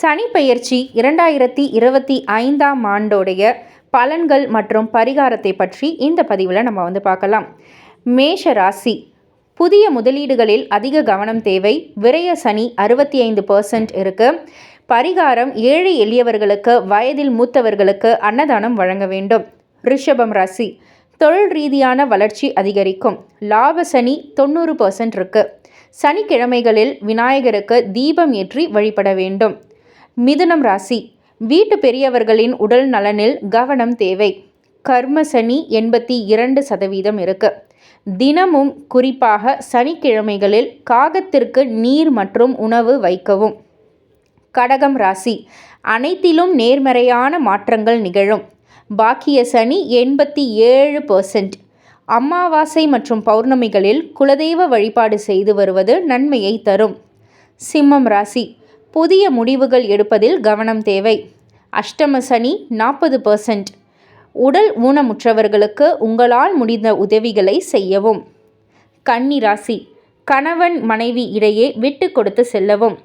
சனி பெயர்ச்சி இரண்டாயிரத்தி இருபத்தி ஐந்தாம் ஆண்டோடைய பலன்கள் மற்றும் பரிகாரத்தை பற்றி இந்த பதிவில் நம்ம வந்து பார்க்கலாம். மேஷ ராசி. புதிய முதலீடுகளில் அதிக கவனம் தேவை. விரய சனி அறுபத்தி ஐந்து பர்சன்ட் இருக்குது பரிகாரம் ஏழை எளியவர்களுக்கு வயதில் மூத்தவர்களுக்கு அன்னதானம் வழங்க வேண்டும். ரிஷபம் ராசி. தொழில் ரீதியான வளர்ச்சி அதிகரிக்கும். லாப சனி தொண்ணூறு பர்சன்ட் இருக்குது சனிக்கிழமைகளில் விநாயகருக்கு தீபம் ஏற்றி வழிபட வேண்டும். மிதுனம் ராசி. வீட்டு பெரியவர்களின் உடல் நலனில் கவனம் தேவை. கர்ம சனி எண்பத்தி இரண்டு சதவீதம் இருக்கு. தினமும் குறிப்பாக சனிக்கிழமைகளில் காகத்திற்கு நீர் மற்றும் உணவு வைக்கவும். கடகம் ராசி. அனைத்திலும் நேர்மறையான மாற்றங்கள் நிகழும். பாக்கிய சனி எண்பத்தி ஏழு பர்சன்ட் அமாவாசை மற்றும் பௌர்ணமிகளில் குலதெய்வ வழிபாடு செய்து வருவது நன்மையை தரும். சிம்மம் ராசி. புதிய முடிவுகள் எடுப்பதில் கவனம் தேவை. அஷ்டம சனி நாற்பது பர்சன்ட் உடல் ஊனமுற்றவர்களுக்கு உங்களால் முடிந்த உதவிகளை செய்யவும். கன்னி ராசி. கணவன் மனைவி இடையே விட்டு கொடுத்து செல்லவும்.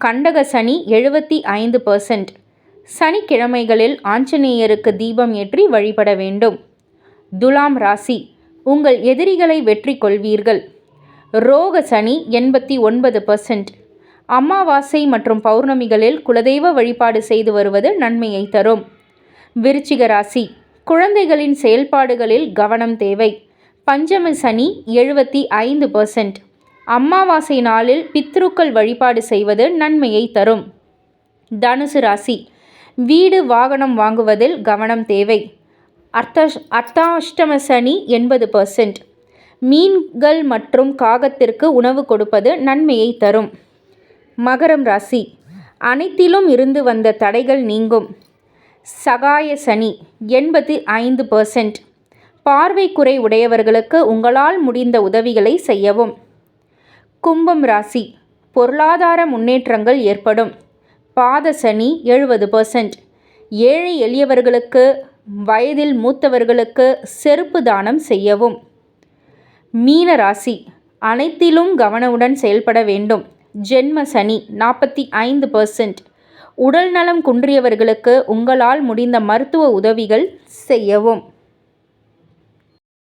கண்டக சனி எழுபத்தி ஐந்து பர்சன்ட் சனிக்கிழமைகளில் ஆஞ்சநேயருக்கு தீபம் ஏற்றி வழிபட வேண்டும். துலாம் ராசி. உங்கள் எதிரிகளை வெற்றி கொள்வீர்கள் ரோக சனி எண்பத்தி ஒன்பது பர்சன்ட் அமாவாசை மற்றும் பௌர்ணமிகளில் குலதெய்வ வழிபாடு செய்து வருவது நன்மையை தரும். விருச்சிக ராசி. குழந்தைகளின் செயல்பாடுகளில் கவனம் தேவை. பஞ்சம சனி எழுபத்தி ஐந்து பர்சன்ட் அமாவாசை நாளில் பித்ருக்கள் வழிபாடு செய்வது நன்மையை தரும். தனுசு ராசி. வீடு வாகனம் வாங்குவதில் கவனம் தேவை. அர்த்த அர்த்தாஷ்டம சனி எண்பது பர்சன்ட் மீன்கள் மற்றும் காகத்திற்கு உணவு கொடுப்பது நன்மையை தரும். மகரம் ராசி. அனைத்திலும் இருந்து வந்த தடைகள் நீங்கும். சகாய சனி எண்பத்தி ஐந்து பர்சன்ட் பார்வை குறை உடையவர்களுக்கு உங்களால் முடிந்த உதவிகளை செய்யவும். கும்பம் ராசி. பொருளாதார முன்னேற்றங்கள் ஏற்படும். பாத சனி எழுபது பர்சன்ட் ஏழை எளியவர்களுக்கு வயதில் மூத்தவர்களுக்கு செருப்பு தானம் செய்யவும். மீன ராசி. அனைத்திலும் கவனமுடன் செயல்பட வேண்டும். ஜென்ம சனி நாற்பத்தி ஐந்து பர்சன்ட் உடல்நலம் குன்றியவர்களுக்கு உங்களால் முடிந்த மருத்துவ உதவிகள் செய்யவும்.